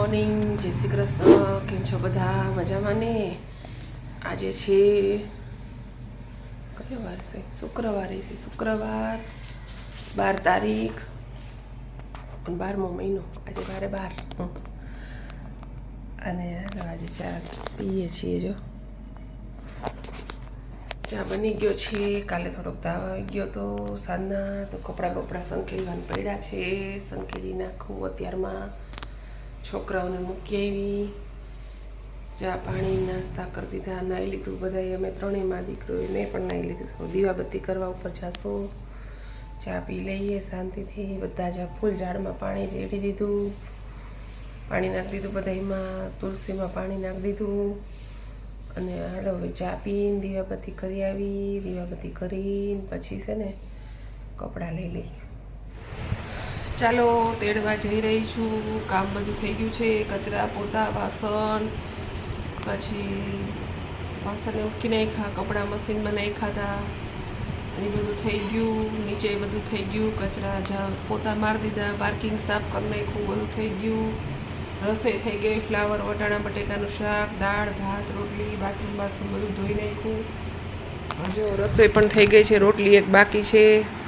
Morning, જય શ્રી કૃષ્ણ, કેમ છો બધા? મજામાં ને? આજે છે કયો વાર છે? શુક્રવારે છે, શુક્રવાર, બાર તારીખ બારમો મહિનો. આજે બારે બાર. અને આજે ચા પીએ છીએ જો. ચા બની ગયો છે. કાલે થોડોક તાવ આવી ગયો તો સાંજના તો કપડાં બપડા સંકેલવાના પડ્યા છે. સંકેલી નાખું અત્યારમાં. છોકરાઓને મૂકી આવી, ચા પાણી, નાસ્તા કરી દીધા, નાહી લીધું, બધાએ અમે ત્રણેયમાં મેં પણ નાહી લીધું દીવાબત્તી કરવા ઉપર જાશો, ચા પી લઈએ શાંતિથી, બધા જ ફૂલ ઝાડમાં પાણી રેડી દીધું. પાણી નાખી દીધું બધામાં તુલસીમાં પાણી નાખી દીધું. અને હાલો હવે ચા પીને દીવાબત્તી કરી આવી, દીવાબત્તી કરીને પછી છે ને કપડાં લઈ લઈ ચાલો, તેડવા જઈ રહી છું. કામ બધું થઈ ગયું છે. કચરા, પોતા, વાસણ, પછી વાસણને ઉઠી નાખ્યા કપડાં, મશીનમાં નાખ્યા હતા એ બધું થઈ ગયું. નીચે બધું થઈ ગયું. કચરા જા, પોતા મારી દીધા. પાર્કિંગ સાફ કરી નાખ્યું બધું થઈ ગયું. રસોઈ થઈ ગઈ. ફ્લાવર, વટાણા, બટેકાનું શાક, દાળ, ભાત, રોટલી, બાથરૂમ બાથરૂમ બધું ધોઈ નાખ્યું જો રસોઈ પણ થઈ ગઈ છે. રોટલી એક બાકી છે.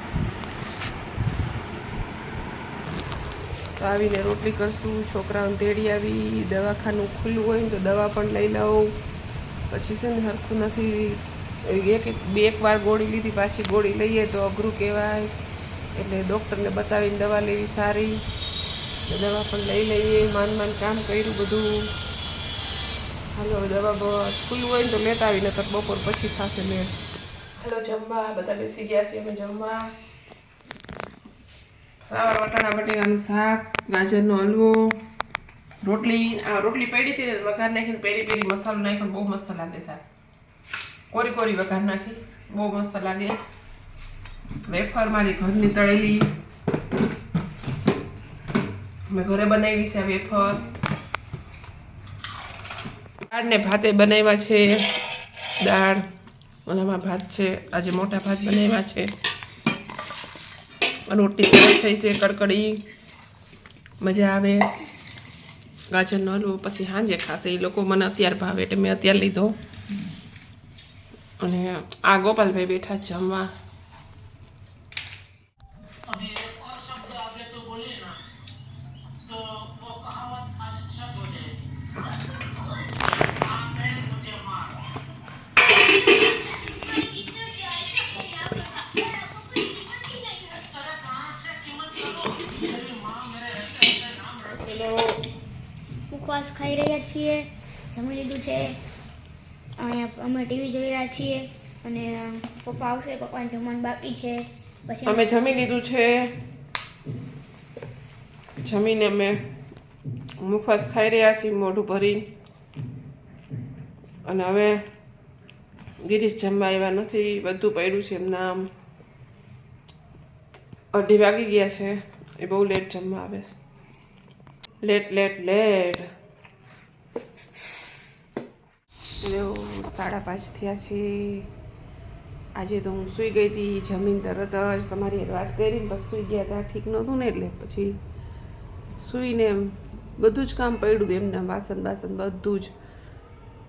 તો આવીને રોટલી કરશું, છોકરાઓને તેડી આવી, દવાખાનું ખુલ્લું હોય તો દવા પણ લઈ લઉં. પછી છે ને સરખું નથી, એક બે એક વાર ગોળી લીધી, પાછી ગોળી લઈએ તો અઘરું કહેવાય. એટલે ડૉક્ટરને બતાવીને દવા લેવી સારી. દવા પણ લઈ લઈએ, માન માન કામ કર્યું બધું. હાલો દવા ખુલ્લું હોય ને તો લેતા આવીને તો બપોર પછી થશે લેટ. હાલો, જમવા, બધા બેસી ગયા છે અમે જમવા. ફ્લાવર વટાણા બટેકાનું શાક, ગાજરનો હલવો, રોટલી. આ રોટલી પડી હતી વઘાર નાખીને પેરી પેરી મસાલો નાખ્યો બહુ મસ્ત લાગે શાક કોરી કોરી વઘાર નાખી, બહુ મસ્ત લાગે. વેફર મારી ઘરની તળેલી. મેં ઘરે બનાવી છે વેફર. દાળને ભાતે બનાવ્યા છે. દાળ ઓનામાં ભાત છે. આજે મોટા ભાત બનાવ્યા છે. રોટલી સરસ થઈ છે, કડકડી. મજા આવે. ગાજરનો હલવો પછી સાંજે ખાશે. એ લોકો મને અત્યારે ભાવે એટલે મેં અત્યારે લીધો. અને આ ગોપાલભાઈ બેઠા જમવા. ઉપવાસ ખાઈ રહ્યા છીએ જમી લીધું છે. અહીંયા અમે ટીવી જોઈ રહ્યા છીએ અને પપ્પા આવશે પપ્પાને જમવાનું બાકી છે. પછી અમે જમી લીધું છે. જમીને અમે મુખવાસ ખાઈ રહ્યા છીએ મોઢું ભરી અને હવે ગિરીશ જમવા આવ્યા નથી બધું પડ્યું છે એમના આમ. અઢી વાગી ગયા છે એ બહુ લેટ જમવા આવે છે. Late late late. એવું સાડા પાંચ થયા છે. આજે તો હું સૂઈ ગઈ હતી, જમીન તરત જ તમારી વાત કરી ને પછી સૂઈ ગયા હતા. ઠીક નહોતું ને એટલે પછી સૂઈને બધું જ કામ પડ્યું હતું, એમને વાસણ બાસન બધું જ.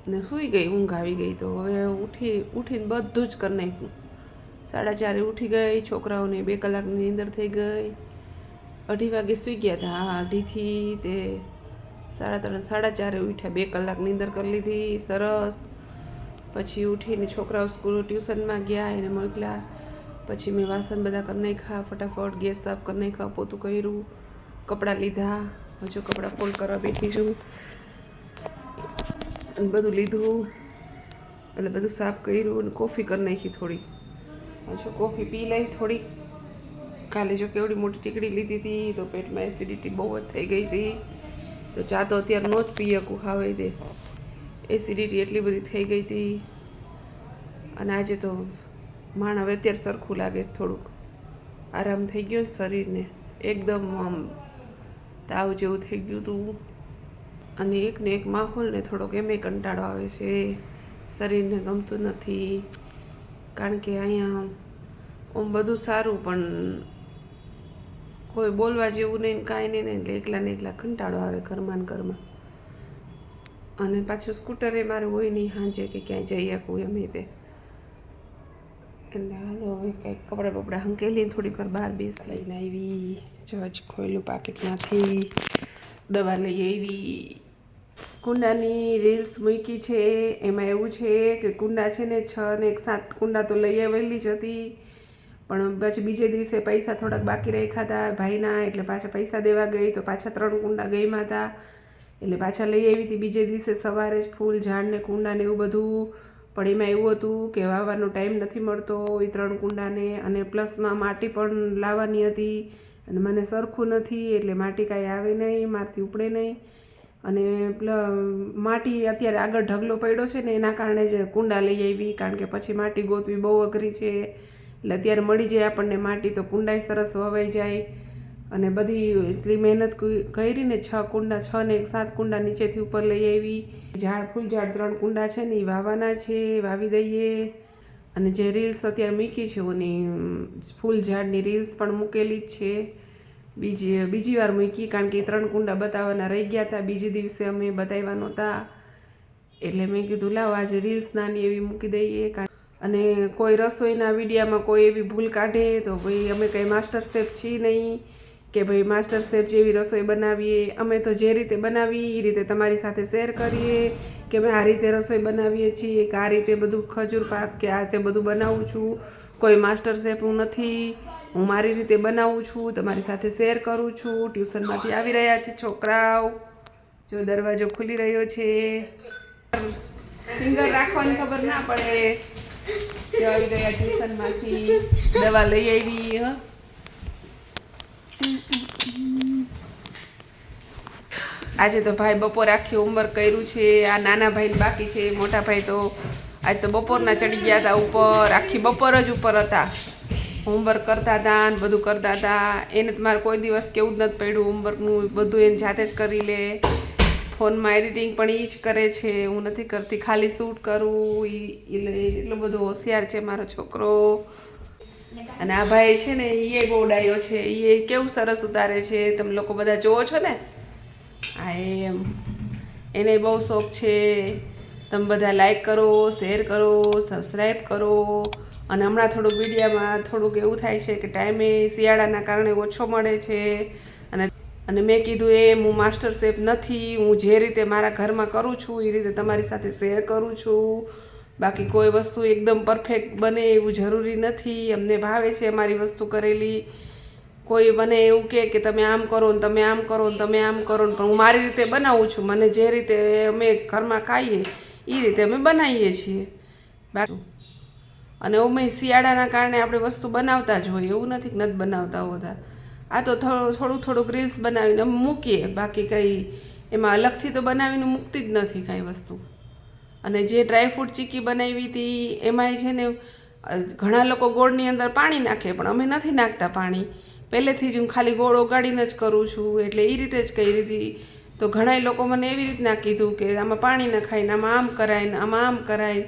ને સૂઈ ગઈ, ઊંઘ આવી ગઈ તો હવે ઉઠી, ઉઠીને બધું જ કરી નાખ્યું. સાડા ચારે ઉઠી ગઈ, છોકરાઓને બે કલાકની નીંદર થઈ ગઈ. અઢી વાગે સૂઈ ગયા હતા હા, અઢીથી તે સાડા ત્રણ, સાડા ચારે ઉઠ્યા. બે કલાક નીંદર કરી લીધી, સરસ. પછી ઉઠીને છોકરાઓ સ્કૂલ ટ્યુશનમાં ગયા, એને મોકલ્યા. પછી મેં વાસણ બધા કરી નાખ્યા, ફટાફટ ગેસ સાફ કરી નાખ્યા, પોતું કર્યું, કપડાં લીધા. હજુ કપડાં ફોલ્ડ કરવા બેઠી છું. અને બધું લીધું. એટલે બધું સાફ કર્યું અને કોફી કરી નાખી થોડી. હજુ કોફી પી લઈ થોડી. કાલે જો કેવડી મોટી ટીકડી લીધી હતી, તો પેટમાં એસિડિટી બહુ જ થઈ ગઈ હતી. તો ચા તો અત્યારે નો જ પીએ કુખાવે ખાવે તે એસિડિટી એટલી બધી થઈ ગઈ હતી. અને આજે તો માણ હવે અત્યારે સરખું લાગે થોડુંક. આરામ થઈ ગયો શરીરને. એકદમ આમ તાવ જેવું થઈ ગયું હતું. અને એકને એક માહોલને થોડોક એમે કંટાળો આવે છે. શરીરને ગમતું નથી. કારણ કે અહીંયા ઓમ બધું સારું, પણ કોઈ બોલવા જેવું નહીં, કાંઈ નહીં ને એટલે એકલા ને એકલા કંટાળો આવે ઘરમાં ઘરમાં. અને પાછું સ્કૂટરે મારે હોય નહીં, સાંજે કે ક્યાંય જઈ શકું એમ તે. એટલે હાલો, હવે કંઈક કપડાં બપડા હંકેલી થોડીક વાર બહાર બેસ લઈને આવી. જજ ખોયલું પાકીટમાંથી. દવા લઈ આવી. કુંડાની રીલ્સ મૂકી છે. એમાં એવું છે કે કુંડા છે ને છ ને એક સાત કુંડા તો લઈ આવેલી જ હતી. પણ પછી બીજે દિવસે પૈસા થોડાક બાકી રાખ્યા હતા ભાઈના, એટલે પાછા પૈસા દેવા ગઈ તો પાછા ત્રણ કુંડા ગઈમાં હતા એટલે પાછા લઈ આવી હતી બીજે દિવસે સવારે જ ફૂલ ઝાડને કુંડાને એવું બધું. પણ એમાં એવું હતું કે વાવવાનો ટાઈમ નથી મળતો એ ત્રણ કુંડાને અને પ્લસમાં માટી પણ લાવવાની હતી અને મને સરખું નથી એટલે માટી કાંઈ આવે નહીં, મારથી ઉપડે નહીં. અને માટી અત્યારે આગળ ઢગલો પડ્યો છે ને એના કારણે જ કુંડા લઈ આવી કારણ કે પછી માટી ગોતવી બહુ અઘરી છે. એટલે અત્યારે મળી જાય આપણને માટી તો કુંડાઈ સરસ વવાઈ જાય. અને બધી એટલી મહેનત કરીને છ કુંડા, છ ને એક સાત કુંડા નીચેથી ઉપર લઈ આવી. ઝાડ, ફૂલ ઝાડ ત્રણ કુંડા છે ને એ વાવવાના છે વાવી દઈએ. અને જે રીલ્સ અત્યારે મૂકી છે, ઓની ફૂલ ઝાડની રીલ્સ પણ મૂકેલી જ છે. બીજી બીજી વાર મૂકી, કારણ કે એ ત્રણ કુંડા બતાવવાના રહી ગયા હતા બીજે દિવસે અમે બતાવવાનો હતા એટલે મેં કીધું, લાવ, આજે રીલ્સ નાની એવી મૂકી દઈએ. કારણ અને કોઈ રસોઈના વિડીયામાં કોઈ એવી ભૂલ કાઢે તો ભાઈ અમે કંઈ માસ્ટર શેફ છીએ નહીં કે ભાઈ માસ્ટર શેફ જેવી રસોઈ બનાવીએ. અમે તો જે રીતે બનાવી એ રીતે તમારી સાથે શેર કરીએ કે અમે આ રીતે રસોઈ બનાવીએ છીએ, કે આ રીતે બધું ખજૂર પાક કે આ તે બધું બનાવું છું. કોઈ માસ્ટર શેફ હું નથી. હું મારી રીતે બનાવું છું, તમારી સાથે શેર કરું છું. ટ્યુશનમાંથી આવી રહ્યા છે છોકરાઓ. જો દરવાજો ખુલી રહ્યો છે. ફિંગર રાખવાની ખબર ના પડે. દવા લઈ આવી આજે તો ભાઈ બપોર આખી ઉંમર કર્યું છે, આ નાના ભાઈને બાકી છે, મોટા ભાઈ તો આજ તો બપોરના ચડી ગયા હતા ઉપર, આખી બપોર જ ઉપર હતા. હોમવર્ક કરતા હતા ને બધું કરતા હતા. એને તો મારે કોઈ દિવસ કેવું જ નથી પડ્યું, હોમવર્કનું બધું એને જાતે જ કરી લે. ફોનમાં એડિટિંગ પણ એ જ કરે છે, હું નથી કરતી. ખાલી શૂટ કરું એ એટલે બધો હોશિયાર છે મારો છોકરો. અને આ ભાઈ છે ને એ બહુ ડાયો છે. એ કેવું સરસ ઉતારે છે, તમે લોકો બધા જોવો છો ને? આ એમ. એને બહુ શોખ છે. તમે બધા લાઈક કરો શેર કરો સબસ્ક્રાઈબ કરો. અને હમણાં થોડુંક મીડિયામાં થોડુંક એવું થાય છે કે ટાઈમે શિયાળાના કારણે ઓછો મળે છે. અને મેં કીધું, એ, હું માસ્ટર શેફ નથી, હું જે રીતે મારા ઘરમાં કરું છું, એ રીતે તમારી સાથે શેર કરું છું. બાકી કોઈ વસ્તુ એકદમ પરફેક્ટ બને એવું જરૂરી નથી. અમને ભાવે છે અમારી વસ્તુ કરેલી. કોઈ મને એવું કહે કે તમે આમ કરો ને તમે આમ કરો ને તમે આમ કરો ને, પણ હું મારી રીતે બનાવું છું. મને જે રીતે અમે ઘરમાં ખાઈએ એ રીતે અમે બનાવીએ છીએ. બાકી અને ઉમે શિયાળાના કારણે આપણે વસ્તુ બનાવતા જ હોય, એવું નથી કે નથી બનાવતા હોતા. આ તો થોડું થોડું થોડુંક રીલ્સ બનાવીને મૂકીએ. બાકી કંઈ એમાં અલગથી તો બનાવીને મૂકતી જ નથી કાંઈ વસ્તુ. અને જે ડ્રાયફ્રૂટ ચીકી બનાવી હતી, એમાંય છે ને ઘણા લોકો ગોળની અંદર પાણી નાખે, પણ અમે નથી નાખતા પાણી. પહેલેથી જ હું ખાલી ગોળ ઓગાળીને જ કરું છું, એટલે એ રીતે જ કરી હતી તો ઘણા લોકો મને એવી રીતના કીધું કે આમાં પાણી નખાય ને આમાં આમ કરાય ને આમાં આમ કરાય.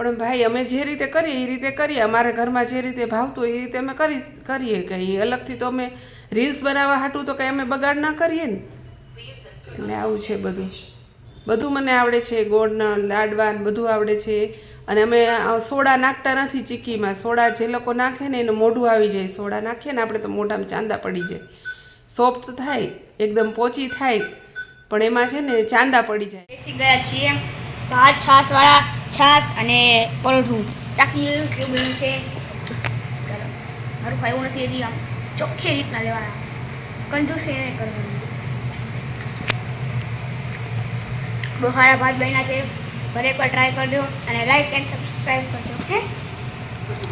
પણ ભાઈ, અમે જે રીતે કરીએ એ રીતે કરીએ. અમારા ઘરમાં જે રીતે ભાવતું એ રીતે અમે કરી કરીએ કંઈ. અલગથી તો અમે રીલ્સ બનાવવા હાટું તો કંઈ અમે બગાડ ના કરીએ ને. એટલે આવું છે બધું. બધું મને આવડે છે. ગોળના, લાડવા બધું આવડે છે. અને અમે સોડા નાખતા નથી ચીક્કીમાં. સોડા જે લોકો નાખે ને એનું મોઢું આવી જાય. સોડા નાખીએ ને આપણે તો મોઢામાં ચાંદા પડી જાય. સોફ્ટ થાય, એકદમ પોચી થાય. પણ એમાં છે ને ચાંદા પડી જાય. બેસી ગયા છીએ. ભાત છાશવાળા છાશ અને પરોઠું. ચાકની લીધું કેવું બન્યું છે? ચાલો મારું ખાવું નથી એથી આમ ચોખ્ખી રીતના લેવાના. કંજૂસી નહીં કરવાનું બહુ સારા ભાત બન્યા છે. ઘરે પણ ટ્રાય કરજો અને લાઈક એન્ડ સબસ્ક્રાઈબ કરજો ઓકે?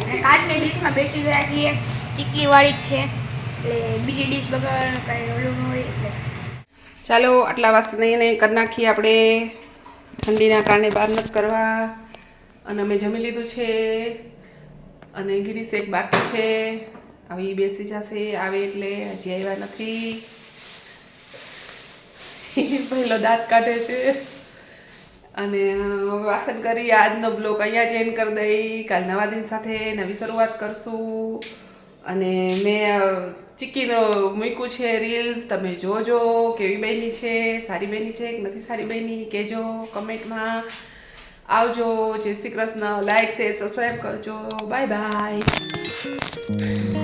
અને કાચની ડીશમાં બેસી ગયા છીએ. ચીક્કીવાળી જ છે. એટલે બીજી ડીશ વગર કાંઈ ઓલું ન હોય એટલે. ચાલો આટલા વાસણ એને કરી નાખીએ આપણે. ઠંડીના કારણે બહાર નથી કરવા. અને અમે જમી લીધું છે. અને ગિરીશ એક બાકી છે. આવી બેસી જશે, આવે એટલે હજી આવ્યા નથી. પહેલો દાંત કાઢે છે. અને વાસણ કરી, આજનો બ્લોગ અહીંયા જ કરી દઈ. કાલ નવા દિન સાથે નવી શરૂઆત કરશું. અને મેં ચીકીનું મૂક્યું છે રીલ્સ તમે જોજો કેવી બહેની છે, સારી બહેની છે, કે નથી સારી બહેની કહેજો કમેન્ટમાં. આવજો, જય Shri Krishna like share subscribe કરજો. Bye bye